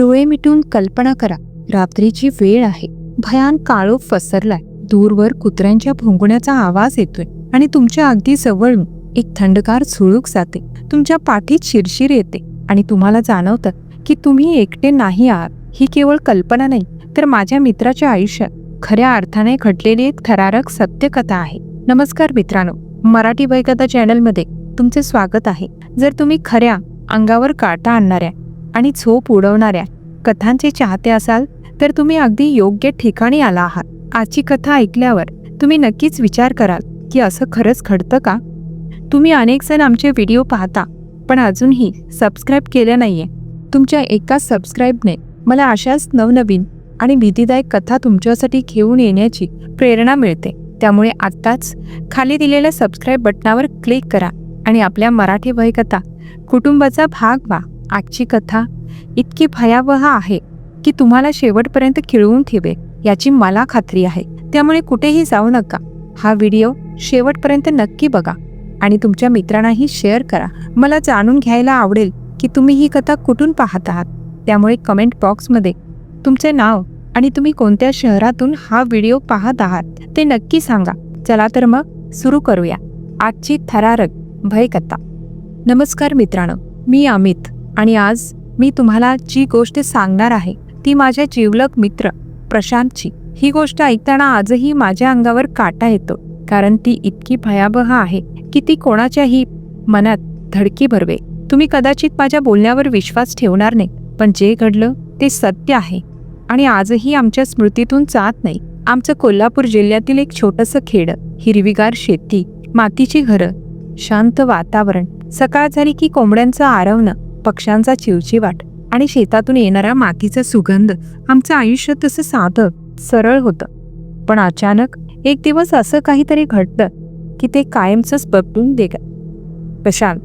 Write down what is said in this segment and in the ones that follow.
डोळे मिटून कल्पना करा. रात्रीची वेळ आहे. भयान काळोख पसरलाय. दूरवर कुत्र्यांच्या भोंगण्याचा आवाज येतोय आणि तुमच्या अगदी जवळून एक थंडगार झुळूक जाते. तुमच्या पाठीत शिरशीर येते आणि तुम्हाला जाणवतं की तुम्ही एकटे नाही आहात. ही केवळ कल्पना नाही तर माझ्या मित्राच्या आयुष्यात खऱ्या अर्थाने घडलेली एक थरारक सत्यकथा आहे. नमस्कार मित्रांनो मराठी वयकथा चॅनलमध्ये तुमचे स्वागत आहे. जर तुम्ही खऱ्या अंगावर काटा आणणाऱ्या आणि झोप उडवणाऱ्या कथांचे चाहते असाल तर तुम्ही अगदी योग्य ठिकाणी आला आहात. आजची कथा ऐकल्यावर तुम्ही नक्कीच विचार कराल की असं खरंच घडतं का? तुम्ही अनेक जण आमचे व्हिडिओ पाहता पण अजूनही सबस्क्राईब केलं नाहीये. तुमच्या एका सबस्क्राईबने मला अशाच नवनवीन आणि भीतीदायक कथा तुमच्यासाठी घेऊन येण्याची प्रेरणा मिळते. त्यामुळे आत्ताच खाली दिलेल्या सबस्क्राईब बटनावर क्लिक करा आणि आपल्या मराठी भयकथा कुटुंबाचा भाग व्हा. आजची कथा इतकी भयावह आहे की तुम्हाला शेवटपर्यंत खिळवून ठेवे याची मला खात्री आहे. त्यामुळे कुठेही जाऊ नका. हा व्हिडिओ शेवटपर्यंत नक्की बघा आणि तुमच्या मित्रांनाही शेअर करा. मला जाणून घ्यायला आवडेल की तुम्ही ही कथा कुठून पाहत आहात. त्यामुळे कमेंट बॉक्समध्ये तुमचे नाव आणि तुम्ही कोणत्या शहरातून हा व्हिडिओ पाहत आहात ते नक्की सांगा. चला तर मग सुरू करूया. आजची थरारक भयकथा. नमस्कार मित्रांनो मी अमित आणि आज मी तुम्हाला जी गोष्ट सांगणार आहे ती माझ्या जिवलक मित्र प्रशांतची. ही गोष्ट ऐकताना आजही माझ्या अंगावर काटा येतो कारण ती इतकी भयावह आहे की ती कोणाच्याही मनात धडकी भरवे. तुम्ही कदाचित माझ्या बोलण्यावर विश्वास ठेवणार नाही पण जे घडलं ते सत्य आहे. आणि आजही आमच्या स्मृतीतून जात नाही. आमचं कोल्हापूर जिल्ह्यातील एक छोटंसं खेड हिरवीगार शेती मातीची घरं शांत वातावरण सकाळ झाली की कोंबड्यांचं आरवणं पक्ष्यांचा चिवचिवाट आणि शेतातून येणारा मातीचा सुगंध आमचं आयुष्य तसं साधं सरळ होतं. पण अचानक एक दिवस असं काहीतरी घडलं की ते कायमचंच बदलून दे प्रशांत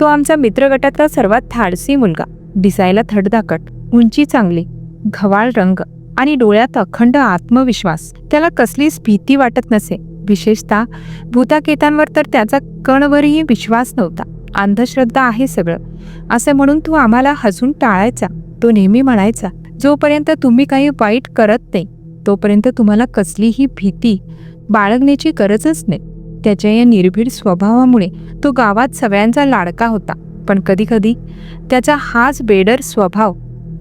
तो आमचा मित्रगटातला सर्वात धाडसी मुलगा. दिसायला थडधाकट उंची चांगली घवाळ रंग आणि डोळ्यात अखंड आत्मविश्वास. त्याला कसलीच भीती वाटत नसे. विशेषतः भूताकेतांवर तर त्याचा कणवरही विश्वास नव्हता. अंधश्रद्धा आहे सगळं. असं म्हणून तो आम्हाला हसून टाळायचा. तो नेहमी म्हणायचा जोपर्यंत तुम्ही काही वाईट करत नाही तोपर्यंत तुम्हाला कसलीही भीती बाळगण्याची गरजच नाही. त्याच्या या निर्भीड स्वभावामुळे तो गावात सगळ्यांचा लाडका होता. पण कधीकधी त्याचा हाच बेडर स्वभाव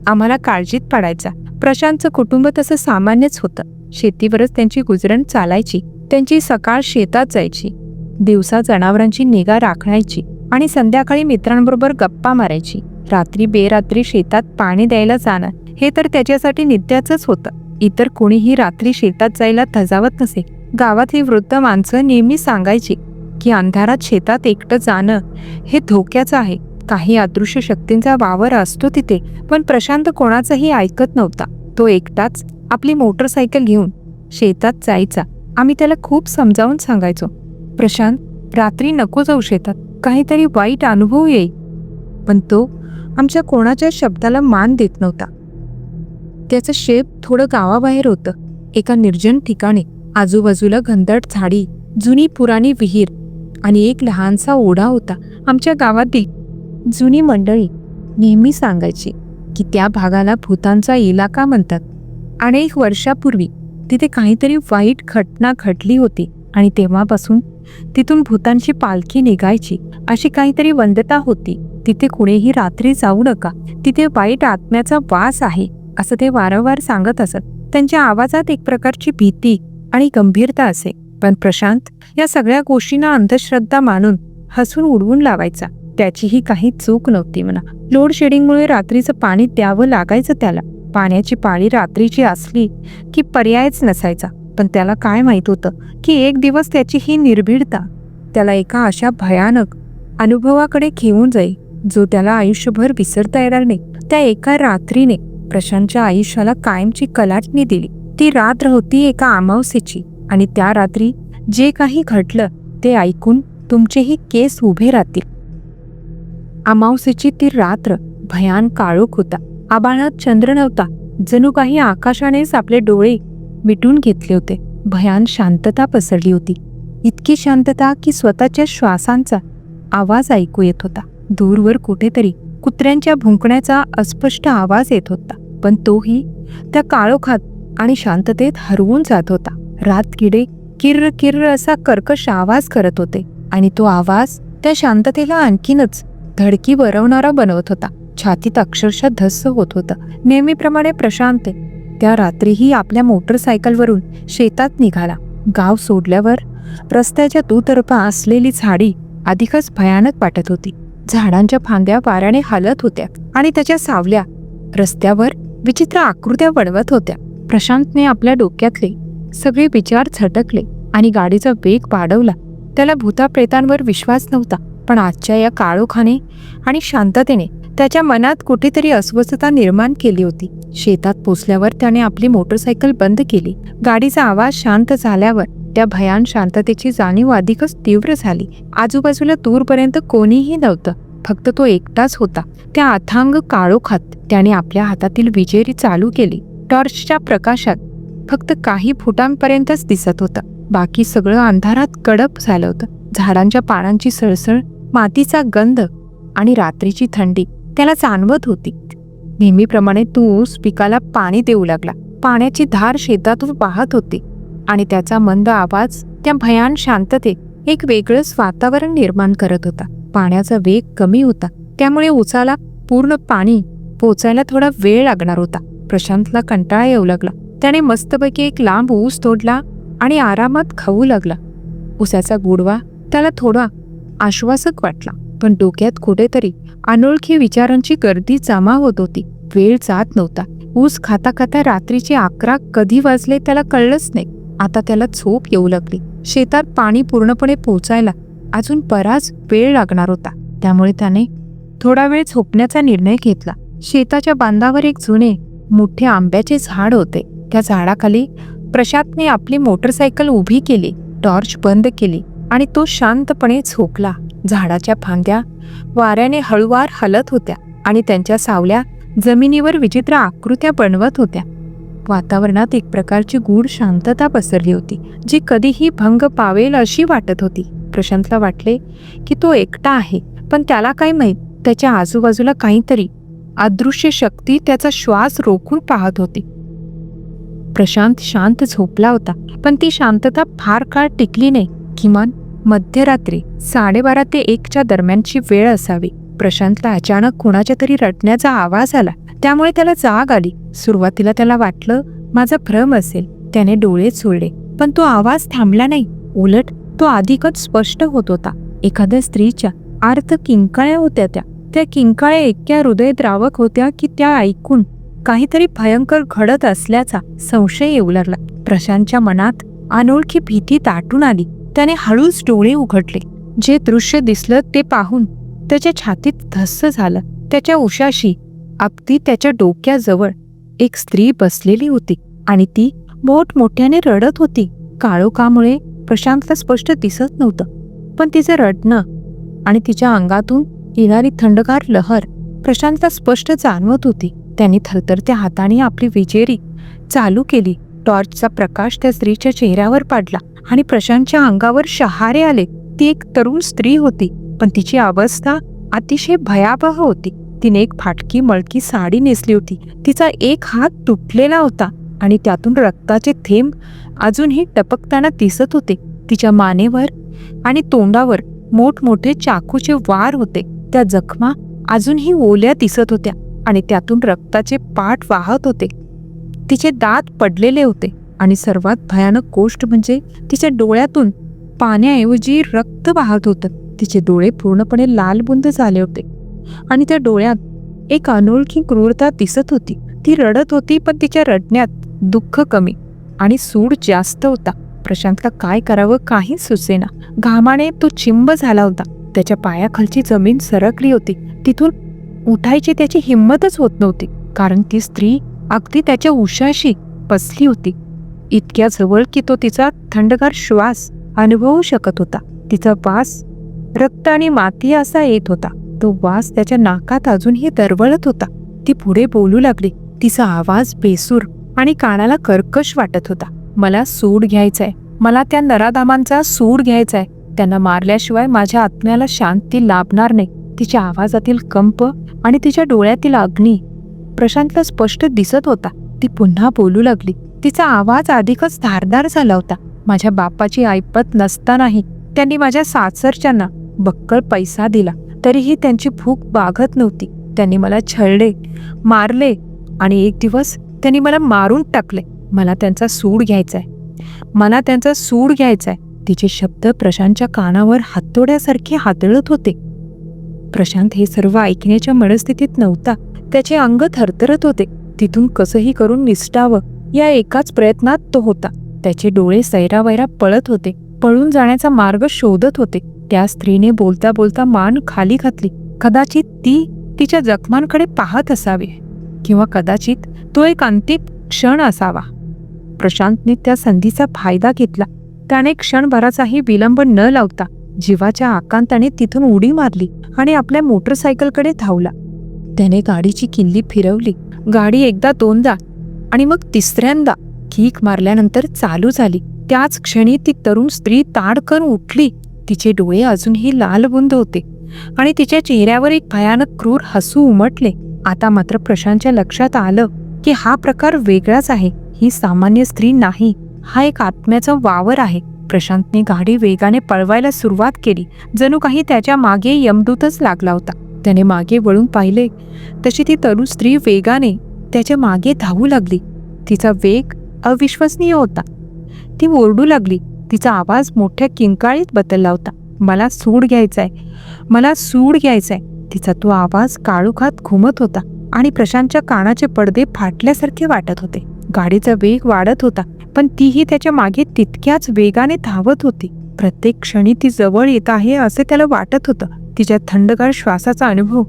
आम्हाला काळजीत पाडायचा. प्रशांतचं कुटुंब तसं सामान्यच होतं. शेतीवरच त्यांची गुजरण चालायची. त्यांची सकाळ शेतात जायची. दिवसा जनावरांची निगा राखण्याची आणि संध्याकाळी मित्रांबरोबर गप्पा मारायची. रात्री बेरात्री शेतात पाणी द्यायला जाणं हे तर त्याच्यासाठी नित्याचंच होतं. इतर कोणीही रात्री शेतात जायला धजावत नसे. गावात ही वृद्ध माणसं नेहमी सांगायची की अंधारात शेतात एकटं जाणं हे धोक्याचं आहे. काही अदृश्य शक्तींचा वावर असतो तिथे पण प्रशांत कोणाचंही ऐकत नव्हता. तो एकटाच आपली मोटरसायकल घेऊन शेतात जायचा. आम्ही त्याला खूप समजावून सांगायचो. प्रशांत रात्री नको जाऊ शेतात. काहीतरी वाईट अनुभव येईल. पण तो आमच्या कोणाच्या शब्दाला मान देत नव्हता. त्याचं शेप थोडं गावाबाहेर होतं. एका निर्जन ठिकाणी आजूबाजूला घनदट झाडी जुनी पुराणी विहीर आणि एक लहानसा ओढा होता आमच्या गावातील. जुनी मंडळी नेहमी सांगायची की त्या भागाला भूतांचा इलाका म्हणतात. अनेक वर्षापूर्वी तिथे काहीतरी वाईट घटना घडली होती आणि तेव्हापासून तिथून भूतांची पालखी निघायची. अशी काहीतरी वंदता होती. तिथे कुणीही रात्री जाऊ नका. तिथे वाईट आत्म्याचा वास आहे असं ते वारंवार सांगत असत. त्यांच्या आवाजात एक प्रकारची भीती आणि गंभीरता असे. पण प्रशांत या सगळ्या गोष्टींना अंधश्रद्धा मानून हसून उडवून लावायचा. त्याचीही काही चूक नव्हती म्हणा. लोड शेडिंगमुळे रात्रीचं पाणी द्यावं लागायचं त्याला. पाण्याची पाळी रात्रीची असली की पर्यायच नसायचा. पण त्याला काय माहीत होतं की एक दिवस त्याची ही निर्भीडता त्याला एका अशा भयानक अनुभवाकडे घेऊन जाईल जो त्याला आयुष्यभर विसरता येणार नाही. त्या एका रात्रीने प्रशांतच्या आयुष्याला कायमची कलाटणी दिली. ती रात्र होती एका अमावस्येची आणि त्या रात्री जे काही घडलं ते ऐकून तुमचेही केस उभे राहतील. अमावस्येची ती रात्र भयान काळोख होता. आबाळात चंद्र नव्हता. जणू काही आकाशानेच आपले डोळे मिटून घेतले होते. भयान शांतता पसरली होती. इतकी शांतता की स्वतःच्या श्वासांचा आवाज ऐकू येत होता. दूरवर कुठेतरी कुत्र्यांच्या भुंकण्याचा अस्पष्ट आवाज येत होता. पण तोही त्या काळोखात आणि शांततेत हरवून जात होता. रात किडे किर्र किर्र असा कर्कश आवाज करत होते आणि तो आवाज त्या शांततेला आणखीनच धडकी बरवणारा बनवत होता. छातीत अक्षरशः धस्स होत होतं. नेहमीप्रमाणे प्रशांत त्या रात्रीही आपल्या मोटरसायकलवरून शेतात निघाला. गाव सोडल्यावर रस्त्याच्या दुतर्फा असलेली झाडी अधिकच भयानक वाटत होती. झाडांच्या फांद्या वाऱ्याने हलत होत्या आणि त्याच्या सावल्या रस्त्यावर विचित्र आकृत्या बनवत होत्या. प्रशांतने आपल्या डोक्यातले सगळे विचार झटकले आणि गाडीचा वेग वाढवला. त्याला भूताप्रेतांवर विश्वास नव्हता पण आजच्या या काळोखाने आणि शांततेने त्याच्या मनात कुठेतरी अस्वस्थता निर्माण केली होती. शेतात पोचल्यावर त्याने आपली मोटरसायकल बंद केली. गाडीचा आवाज शांत झाल्यावर त्या भयान शांततेची जाणीव अधिकच तीव्र झाली. आजूबाजूला दूरपर्यंत कोणीही नव्हतं. फक्त तो एकटाच होता. त्या अथांग काळोखात त्याने आपल्या हातातील विजेरी चालू केली. टॉर्चच्या प्रकाशात फक्त काही फुटांपर्यंतच दिसत होतं. बाकी सगळं अंधारात कडप झालं होतं. झाडांच्या पानांची सळसळ मातीचा गंध आणि रात्रीची थंडी. त्याला जाणवत होती. नेहमीप्रमाणे तूस ऊस पिकाला पाणी देऊ लागला. पाण्याची धार शेतातून वाहत होती आणि त्याचा मंद आवाज त्या भयान शांततेत एक वेगळंच वातावरण निर्माण करत होता. पाण्याचा वेग कमी होता. त्यामुळे उसाला पूर्ण पाणी पोचायला थोडा वेळ लागणार होता. प्रशांतला कंटाळा येऊ लागला. त्याने मस्तपैकी एक लांब ऊस तोडला आणि आरामात खाऊ लागला. उसाचा गुडवा त्याला थोडा आश्वासक वाटला. पण डोक्यात कुठेतरी अनोळखी विचारांची गर्दी जमा होत होती. वेळ जात नव्हता. ऊस खाता खाता रात्रीचे अकरा कधी वाजले त्याला कळलंच नाही. आता त्याला झोप येऊ लागली. शेतात पाणी पूर्णपणे पोचायला अजून बराच वेळ लागणार होता. त्यामुळे त्याने थोडा वेळ झोपण्याचा निर्णय घेतला. शेताच्या बांधावर एक जुने मोठे आंब्याचे झाड होते. त्या झाडाखाली प्रशांतने आपली मोटरसायकल उभी केली टॉर्च बंद केली आणि तो शांतपणे झोपला. झाडाच्या फांद्या वाऱ्याने हळुवार हलत होत्या आणि त्यांच्या सावल्या जमिनीवर विचित्र आकृत्या बनवत होत्या. वातावरणात एक प्रकारची गूढ शांतता पसरली होती जी कधीही भंग पावेल अशी वाटत होती. प्रशांतला वाटले की तो एकटा आहे पण त्याला काय माहीत त्याच्या आजूबाजूला काहीतरी अदृश्य शक्ती त्याचा श्वास रोखून पाहत होती. प्रशांत शांत झोपला होता पण ती शांतता फार काळ टिकली नाही किमान मध्यरात्री साडेबारा ते एकच्या दरम्यानची वेळ असावी. प्रशांतला अचानक कुणाच्या तरी रटण्याचा आवाज आला. त्यामुळे त्याला जाग आली. सुरुवातीला त्याला वाटलं माझा भ्रम असेल. त्याने डोळे चोळले. पण तो आवाज थांबला नाही. उलट तो अधिकच स्पष्ट होत होता. एखाद्या स्त्रीच्या आर्थ किंकाळ्या होत्या त्या. त्या किंकाळ्या इतक्या हृदयद्रावक होत्या की त्या ऐकून काहीतरी भयंकर घडत असल्याचा संशय येऊ लागला प्रशांतच्या मनात अनोळखी भीती दाटून आली. त्याने हळूच डोळे उघडले. जे दृश्य दिसलं ते पाहून त्याच्या छातीत धस्स झालं. त्याच्या उशाशी अगदी त्याच्या डोक्याजवळ एक स्त्री बसलेली होती आणि ती मोठमोठ्याने रडत होती. काळोखामुळे प्रशांतला स्पष्ट दिसत नव्हतं पण तिचं रडणं आणि तिच्या अंगातून येणारी थंडगार लहर प्रशांतला स्पष्ट जाणवत होती. त्यांनी थरथरत्या हाताने आपली विजेरी चालू केली. टॉर्चचा प्रकाश त्या स्त्रीच्या चेहऱ्यावर पाडला आणि प्रशांतच्या अंगावर शहारे आले. ती एक तरुण स्त्री होती पण तिची अवस्था अतिशय भयावह होती. तिने एक फाटकी मळकी साडी नेसली होती. तिचा एक हात तुटलेला होता आणि त्यातून रक्ताचे थेंब अजूनही टपकताना दिसत होते. तिच्या मानेवर आणि तोंडावर मोठमोठे चाकूचे वार होते. त्या जखमा अजूनही ओल्या दिसत होत्या आणि त्यातून रक्ताचे पाठ वाहत होते. तिचे दात पडलेले होते आणि सर्वात भयानक गोष्ट म्हणजे तिच्या डोळ्यातून पाण्याऐवजी रक्त वाहत होतं. तिचे डोळे पूर्णपणे लालबुंद झाले होते आणि त्या डोळ्यात एक अनोळखी क्रूरता दिसत होती. ती रडत होती पण तिच्या रडण्यात दुःख कमी आणि सूड जास्त होता. प्रशांतला काय करावं काही सुचेना. घामाने तो चिंब झाला होता. त्याच्या पायाखालची जमीन सरकली होती. तिथून उठायची त्याची हिंमतच होत नव्हती कारण ती स्त्री अगदी त्याच्या उशाशी पसली होती. इतक्या जवळ की तो तिचा थंडगार श्वास अनुभवू शकत होता. तिचा वास रक्त आणि माती असा येत होता. तो वास त्याच्या नाकात अजूनही दरवळत होता. ती पुढे बोलू लागली. तिचा आवाज बेसूर आणि कानाला कर्कश वाटत होता. मला सूड घ्यायचाय. मला त्या नराधामांचा सूड घ्यायचाय. त्यांना मारल्याशिवाय माझ्या आत्म्याला शांती लाभणार नाही. तिच्या आवाजातील कंप आणि तिच्या डोळ्यातील अग्नी प्रशांतला स्पष्ट दिसत होता. ती पुन्हा बोलू लागली. तिचा आवाज अधिकच धारदार झाला होता. माझ्या बापाची ऐपत नसतानाही त्यांनी माझ्या सासरच्यांना बक्कळ पैसा दिला. तरीही त्यांची भूक बागत नव्हती. त्यांनी मला छळले मारले आणि एक दिवस त्यांनी मला मारून टाकले. मला त्यांचा सूड घ्यायचा आहे मला त्यांचा सूड घ्यायचा आहे तिचे शब्द प्रशांतच्या कानावर हातोड्यासारखे हातळत होते. प्रशांत हे सर्व ऐकण्याच्या मनस्थितीत नव्हता. त्याचे अंग थरथरत होते. तिथून कसंही करून निसटावं या एकाच प्रयत्नात तो होता. त्याचे डोळे सैरावैरा पळत होते. पळून जाण्याचा मार्ग शोधत होते. त्या स्त्रीने बोलता बोलता मान खाली घातली. कदाचित ती तिच्या जखमांकडे पाहत असावी किंवा कदाचित तो एक अंतिम क्षण असावा. प्रशांतने त्या संधीचा फायदा घेतला. त्याने क्षणभराचाही विलंब न लावता जीवाच्या आकांताने तिथून उडी मारली आणि आपल्या मोटरसायकलकडे धावला. त्याने गाडीची किल्ली फिरवली. गाडी एकदा दोनदा आणि मग तिसऱ्यांदा खीक मारल्यानंतर चालू झाली. त्याच क्षणी ती तरुण स्त्री ताडकन उठली. तिचे डोळे अजूनही लालबुंद होते आणि तिच्या चेहऱ्यावर एक भयानक क्रूर हसू उमटले. आता मात्र प्रशांतच्या लक्षात आलं की हा प्रकार वेगळाच आहे. ही सामान्य स्त्री नाही. हा एक आत्म्याचा वावर आहे. प्रशांतने गाडी वेगाने पळवायला सुरुवात केली. जणू काही त्याच्यामागे यमदूतच लागला होता. त्याने मागे वळून पाहिले. तशी ती तरुण स्त्री वेगाने त्याच्यामागे धावू लागली. तिचा वेग अविश्वसनीय होता. ती ओरडू लागली. तिचा आवाज मोठ्या किंकाळीत बदलला होता. मला सूड घ्यायचाय. मला सूड घ्यायचाय. तिचा तो आवाज काळोखात घुमत होता आणि प्रशांतच्या कानाचे पडदे फाटल्यासारखे वाटत होते. गाडीचा वेग वाढत होता पण तीही त्याच्यामागे तितक्याच वेगाने धावत होती. प्रत्येक क्षणी ती जवळ येत आहे असे त्याला वाटत होतं. तिच्या थंडगार श्वासाचा अनुभव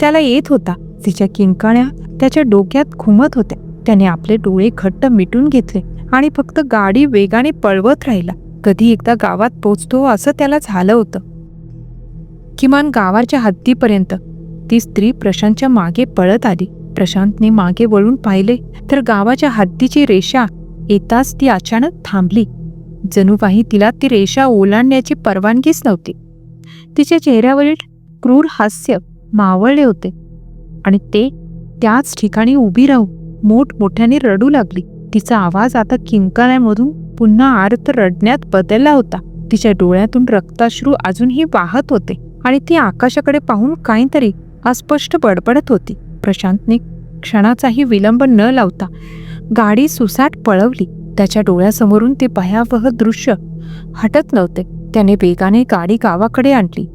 त्याला येत होता. तिच्या किंकाळ्या त्याच्या डोक्यात घुमत होत्या. त्याने आपले डोळे घट्ट मिटून घेतले आणि फक्त गाडी वेगाने पळवत राहिला. कधी एकदा गावात पोचतो असं त्याला झालं होतं. किमान गावाच्या हद्दीपर्यंत ती स्त्री प्रशांतच्या मागे पळत आली. प्रशांतने मागे वळून पाहिले तर गावाच्या हद्दीची रेषा येताच ती अचानक थांबली. जणू काही तिला ती रेषा ओलांडण्याची परवानगीच नव्हती. तिच्या चेहऱ्यावरील क्रूर हास्य मावळले होते. आणि ते त्याच ठिकाणी उभी राहून मोठमोठ्याने रडू लागली. तिचा आवाज आता किंकाळ्यामधून पुन्हा आर्त रडण्यात बदलला होता. तिच्या डोळ्यातून रक्ताश्रू अजूनही वाहत होते आणि ती आकाशाकडे पाहून काहीतरी अस्पष्ट बडबडत होती. प्रशांतने क्षणाचाही विलंब न लावता गाडी सुसाट पळवली. त्याच्या डोळ्यासमोरून ते भयावह दृश्य हटत नव्हते. त्याने वेगाने गाडी गावाकडे आणली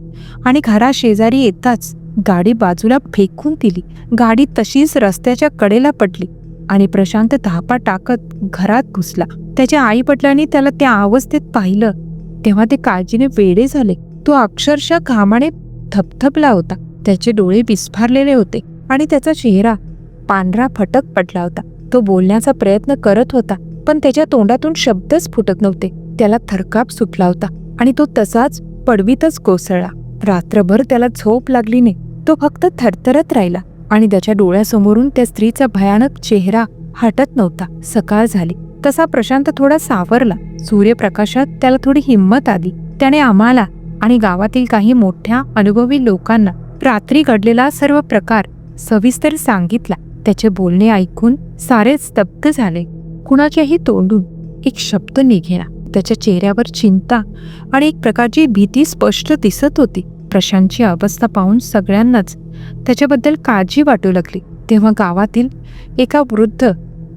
आणि घराशेजारी येताच गाडी बाजूला फेकून दिली. गाडी तशीच रस्त्याच्या कडेला पडली आणि प्रशांत धापा टाकत घरात घुसला. त्याच्या आई वडिलांनी त्याला त्या अवस्थेत पाहिलं. तेव्हा ते काळजीने वेडे झाले. तो अक्षरशः घामाने थपथपला होता. त्याचे डोळे विस्फारलेले होते आणि त्याचा चेहरा पांढरा फटक पडला होता. तो बोलण्याचा प्रयत्न करत होता पण त्याच्या तोंडातून शब्दच फुटत नव्हते. त्याला थरकाप सुटला होता. आणि तो तसाच पडवीतच कोसळला. रात्रभर त्याला झोप लागली नाही तो फक्त थरथरत राहिला आणि त्याच्या डोळ्यासमोरून त्या स्त्रीचा भयानक चेहरा हटत नव्हता. सकाळ झाली. तसा प्रशांत थोडा सावरला. सूर्यप्रकाशात त्याला थोडी हिंमत आली. त्याने आम्हाला आणि गावातील काही मोठ्या अनुभवी लोकांना रात्री घडलेला सर्व प्रकार सविस्तर सांगितला. त्याचे बोलणे ऐकून सारे स्तब्ध झाले. कुणाच्याही तोंडून एक शब्द निघेना. त्याच्या चेहऱ्यावर चिंता आणि एक प्रकारची भीती स्पष्ट दिसत होती. प्रशांतची अवस्था पाहून सगळ्यांनाच त्याच्याबद्दल काळजी वाटू लागली. तेव्हा गावातील एका वृद्ध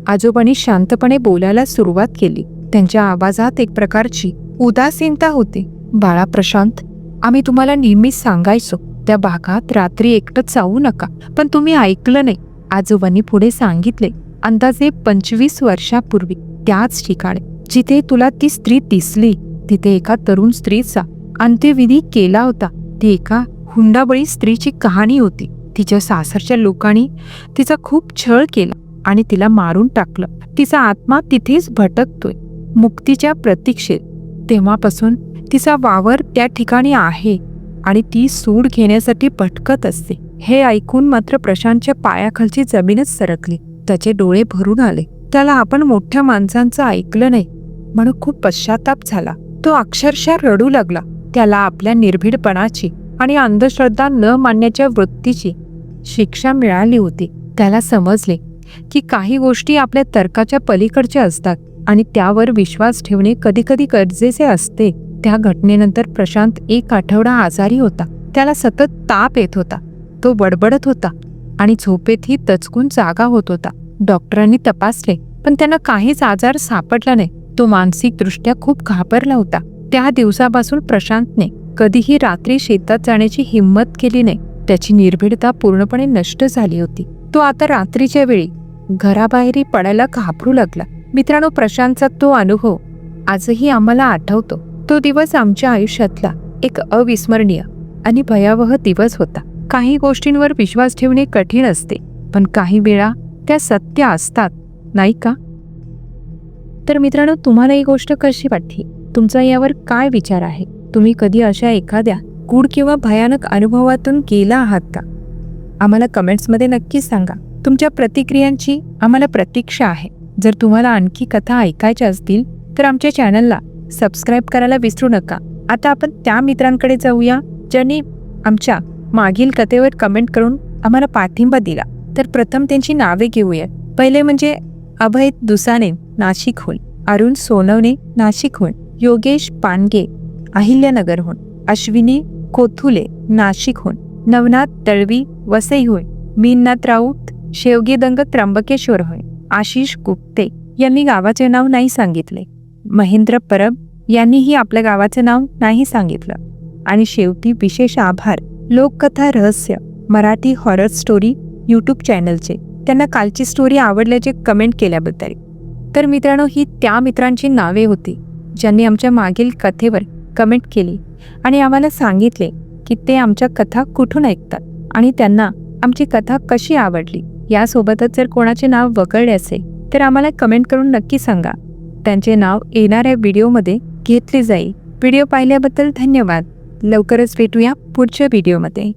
आजोबांनी शांतपणे बोलायला सुरुवात केली. त्यांच्या आवाजात एक प्रकारची उदासीनता होती. बाळा प्रशांत आम्ही तुम्हाला नेहमीच सांगायचो त्या भागात रात्री एकटंच जाऊ नका पण तुम्ही ऐकलं नाही आजोबांनी पुढे सांगितले. अंदाजे पंचवीस वर्षापूर्वी त्याच ठिकाणी. जिथे तुला ती स्त्री दिसली तिथे एका तरुण स्त्रीचा अंत्यविधी केला होता. ती एका हुंडाबळी स्त्रीची कहाणी होती. तिच्या सासरच्या लोकांनी तिचा खूप छळ केला आणि तिला मारून टाकलं. तिचा आत्मा तिथेच भटकतोय. मुक्तीच्या प्रतीक्षेत तेव्हापासून तिचा वावर त्या ठिकाणी आहे आणि ती सूड घेण्यासाठी भटकत असते. हे ऐकून मात्र प्रशांतच्या पायाखालची जमीनच सरकली. त्याचे डोळे भरून आले. त्याला आपण मोठ्या माणसांचं ऐकलं नाही. म्हणून खूप पश्चाताप झाला. तो अक्षरशः रडू लागला. त्याला आपल्या निर्भीडपणाची आणि अंधश्रद्धा न मानण्याच्या वृत्तीची शिक्षा मिळाली होती. त्याला समजले की काही गोष्टी आपल्या तर्काच्या पलीकडच्या असतात आणि त्यावर विश्वास ठेवणे कधीकधी गरजेचे असते. त्या घटनेनंतर प्रशांत एक आठवडा आजारी होता. त्याला सतत ताप येत होता. तो बडबडत होता आणि झोपेतही तचकून जागा होत होता. डॉक्टरांनी तपासले पण त्यांना काहीच आजार सापडला नाही. तो मानसिकदृष्ट्या खूप घाबरला होता. त्या दिवसापासून प्रशांतने कधीही रात्री शेतात जाण्याची हिंमत केली नाही. त्याची निर्भीडता पूर्णपणे नष्ट झाली होती. तो आता रात्रीच्या वेळी घराबाहेरही पडायला घाबरू लागला. मित्रांनो प्रशांतचा तो अनुभव आजही आम्हाला आठवतो. तो दिवस आमच्या आयुष्यातला एक अविस्मरणीय आणि भयावह दिवस होता. काही गोष्टींवर विश्वास ठेवणे कठीण असते पण काही वेळा त्या सत्य असतात. नाही का? तर मित्रांनो तुम्हाला ही गोष्ट कशी वाटली? तुमचा यावर काय विचार आहे? तुम्ही कधी अशा एखाद्या गूढ किंवा भयानक अनुभवातून गेला आहात का? आम्हाला कमेंट्समध्ये नक्कीच सांगा. तुमच्या प्रतिक्रियांची आम्हाला प्रतीक्षा आहे. जर तुम्हाला आणखी कथा ऐकायच्या असतील तर आमच्या चॅनलला सबस्क्राईब करायला विसरू नका. आता आपण त्या मित्रांकडे जाऊया ज्यांनी आमच्या मागील कथेवर कमेंट करून आम्हाला पाठिंबा दिला. तर प्रथम त्यांची नावे घेऊया पहिले म्हणजे अभय दुसाने नाशिकहून अरुण सोनवणे नाशिकहून योगेश पानगे अहिल्यानगरहून अश्विनी कोथुले नाशिकहून नवनाथ तळवी वसईहून मीननाथ राऊत शेवगेदंग त्र्यंबकेश्वरहून आशिष गुप्ते यांनी गावाचे नाव नाही सांगितले. महेंद्र परब यांनीही आपल्या गावाचं नाव नाही सांगितलं. आणि शेवटी विशेष आभार लोककथा रहस्य मराठी हॉरर स्टोरी यूट्यूब चॅनलचे त्यांना कालची स्टोरी आवडल्याचे कमेंट केल्याबद्दल. तर मित्रांनो ही त्या मित्रांची नावे होती ज्यांनी आमच्या मागील कथेवर कमेंट केली आणि आम्हाला सांगितले की ते आमच्या कथा कुठून ऐकतात आणि त्यांना आमची कथा कशी आवडली यासोबतच जर कोणाचे नाव वगळले असेल तर आम्हाला कमेंट करून नक्की सांगा. त्यांचे नाव येणाऱ्या व्हिडिओमध्ये घेतले जाईल. व्हिडिओ पाहिल्याबद्दल धन्यवाद. लवकरच भेटूया पुढच्या व्हिडिओमध्ये